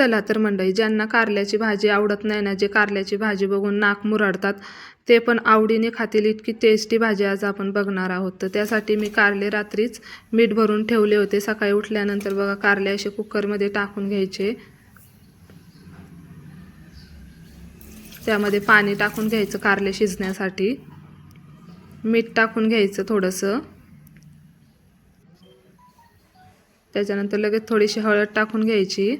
चला तर मंडळी ज्यांना कारल्याची भाजी आवडत नाही ना जे कारल्याची भाजी बघून नाक मुरडतात ते पण आवडीने खातील. इतकी टेस्टी भाजी आज आपण बघणार आहोत. तर त्यासाठी मी कारले रात्रीच मीठ भरून ठेवले होते. सकाळी उठल्यानंतर बघा कारले असे कुकरमध्ये टाकून घ्यायचे. त्यामध्ये पाणी टाकून घ्यायचं कारले शिजण्यासाठी. मीठ टाकून घ्यायचं थोडंसं. त्याच्यानंतर लगेच थोडीशी हळद टाकून घ्यायची.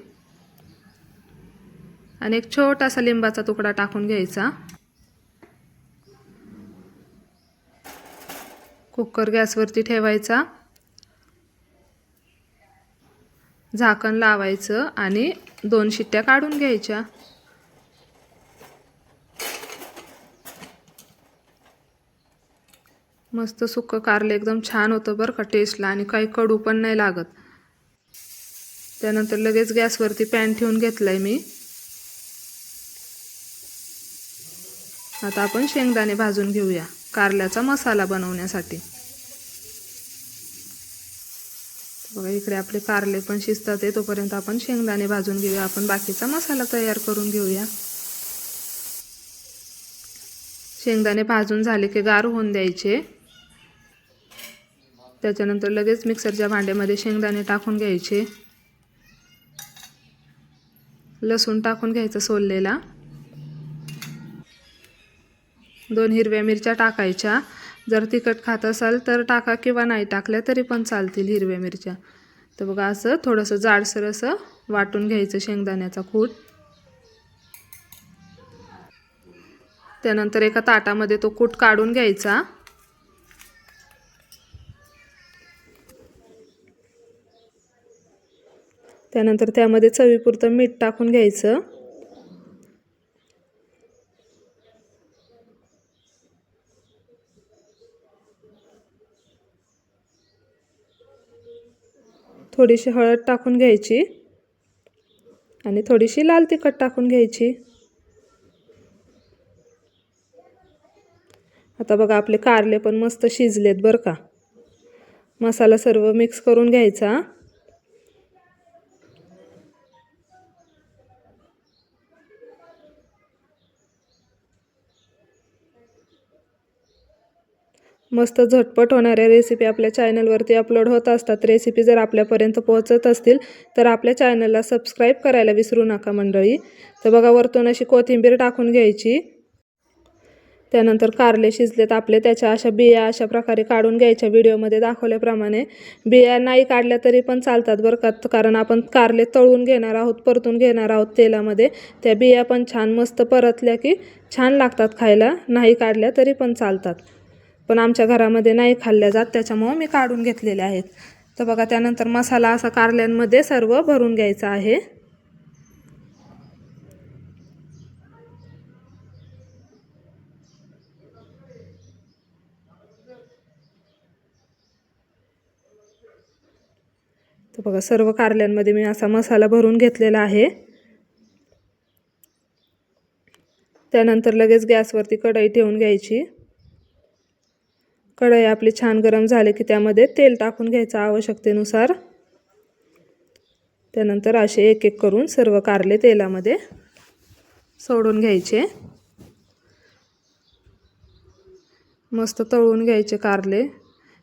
आणि एक छोटासा लिंबाचा तुकडा टाकून घ्यायचा. कुकर गॅसवरती ठेवायचा. झाकण लावायचं आणि दोन शिट्ट्या काढून घ्यायच्या. मस्त सुक्क कारले एकदम छान होतं बरं का टेस्टला आणि काही कडू पण नाही लागत. त्यानंतर लगेच गॅसवरती पॅन ठेवून घेतलाय मी. आता आपण शेंगदाणे भाजून घेऊया कारल्याचा मसाला बनवण्यासाठी. बघा इकडे आपले कारले पण शिजतात आहे तोपर्यंत आपण शेंगदाणे भाजून घेऊया. आपण बाकीचा मसाला तयार करून घेऊया. शेंगदाणे भाजून झाले की गार होऊन द्यायचे. त्याच्यानंतर लगेच मिक्सरच्या भांड्यामध्ये शेंगदाणे टाकून घ्यायचे. लसूण टाकून घ्यायचं सोललेला. दोन हिरव्या मिरच्या टाकायच्या. जर तिखट खात असाल तर टाका किंवा नाही टाकल्या तरी पण चालतील हिरव्या मिरच्या. तर बघा असं थोडंसं जाडसर असं वाटून घ्यायचं शेंगदाण्याचा कूट. त्यानंतर एका ताटामध्ये तो कूट काढून घ्यायचा. त्यानंतर त्यामध्ये चवीपुरतं मीठ टाकून घ्यायचं. थोडीशी हळद टाकून घ्यायची आणि थोडीशी लाल तिखट टाकून घ्यायची. आता बघा आपले कारले पण मस्त शिजलेत बरं का. मसाला सर्व मिक्स करून घ्यायचा. मस्त झटपट होणाऱ्या रेसिपी आपल्या चॅनलवरती अपलोड होत असतात. रेसिपी जर आपल्यापर्यंत पोहोचत असतील तर आपल्या चॅनलला सबस्क्राईब करायला विसरू नका मंडळी. तर बघा वरतून अशी कोथिंबीर टाकून घ्यायची. त्यानंतर कारले शिजलेत आपले त्याच्या अशा बिया अशा प्रकारे काढून घ्यायच्या व्हिडिओमध्ये दाखवल्याप्रमाणे. बिया नाही काढल्या तरी पण चालतात बरं का कारण आपण कारले तळून घेणार आहोत परतून घेणार आहोत तेलामध्ये. त्या बिया पण छान मस्त परतल्या की छान लागतात खायला. नाही काढल्या तरी पण चालतात. पण आमच्या घरामध्ये नाही खाल्ल्या जात त्याच्यामुळं मी काढून घेतलेले आहेत. तर बघा त्यानंतर मसाला असा कारल्यांमध्ये सर्व भरून घ्यायचा आहे. तर बघा सर्व कारल्यांमध्ये मी असा मसाला भरून घेतलेला आहे. त्यानंतर लगेच गॅसवरती कढई ठेवून घ्यायची. कढई आपली छान गरम झाले की त्यामध्ये तेल टाकून घ्यायचं आवश्यकतेनुसार. त्यानंतर असे एक एक करून सर्व कारले तेलामध्ये सोडून घ्यायचे. मस्त तळून घ्यायचे कारले.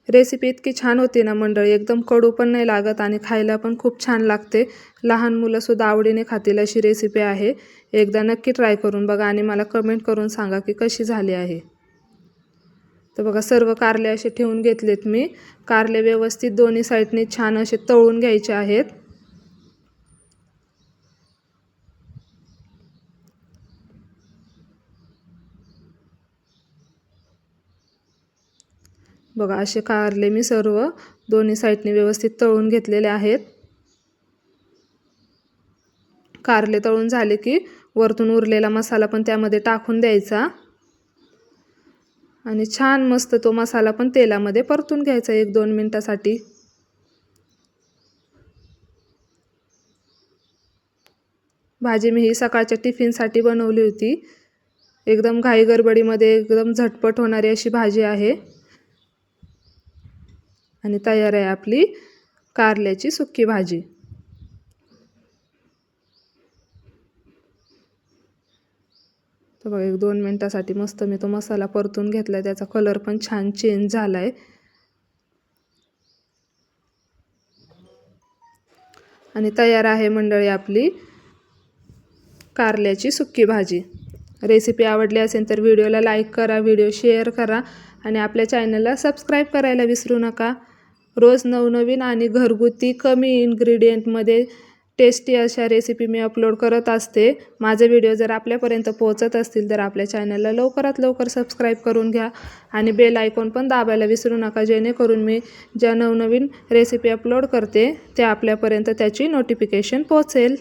रेसिपी इतकी छान होती ना मंडळी एकदम कडू पण नाही लागत आणि खायला पण खूप छान लागते. लहान मुलंसुद्धा आवडीने खातील अशी रेसिपी आहे. एकदा नक्की ट्राय करून बघा आणि मला कमेंट करून सांगा की कशी झाली आहे. तर बघा सर्व कारले असे ठेवून घेतलेत मी. कारले व्यवस्थित दोन्ही साईडने छान असे तळून घ्यायचे आहेत. बघा असे कारले मी सर्व दोन्ही साईडने व्यवस्थित तळून घेतलेले आहेत. कारले तळून झाले की वरतून उरलेला मसाला पण त्यामध्ये टाकून द्यायचा. आणि छान मस्त तो मसाला पण तेलामध्ये परतून घ्यायचा एक दोन मिनटासाठी. भाजी मी ही सकाळच्या टिफिनसाठी बनवली होती. एकदम घाई गडबडीमध्ये एकदम झटपट होणारी अशी भाजी आहे. आणि तयार आहे आपली कारल्याची सुक्की भाजी. तर बघा एक दोन मिनटासाठी मस्त मी तो मसाला परतून घेतला त्याचा कलर पण छान चेंज झाला आहे आणि तयार आहे मंडळी आपली कारल्याची सुक्की भाजी. रेसिपी आवडली असेल तर व्हिडिओला लाईक करा व्हिडिओ शेअर करा आणि आपल्या चॅनलला सबस्क्राईब करायला विसरू नका. रोज नवनवीन आणि घरगुती कमी इन्ग्रेडियंटमध्ये टेस्टी अशा रेसिपी मी अपलोड करत असते. माझे व्हिडिओ जर आपल्यापर्यंत पोहोचत असतील तर आपल्या चॅनलला लवकरात लवकर सबस्क्राईब करून घ्या आणि बेल आयकॉन पण दाबायला विसरू नका जेणेकरून मी ज्या नवनवीन रेसिपी अपलोड करते त्या आपल्यापर्यंत त्याची नोटिफिकेशन पोहोचेल.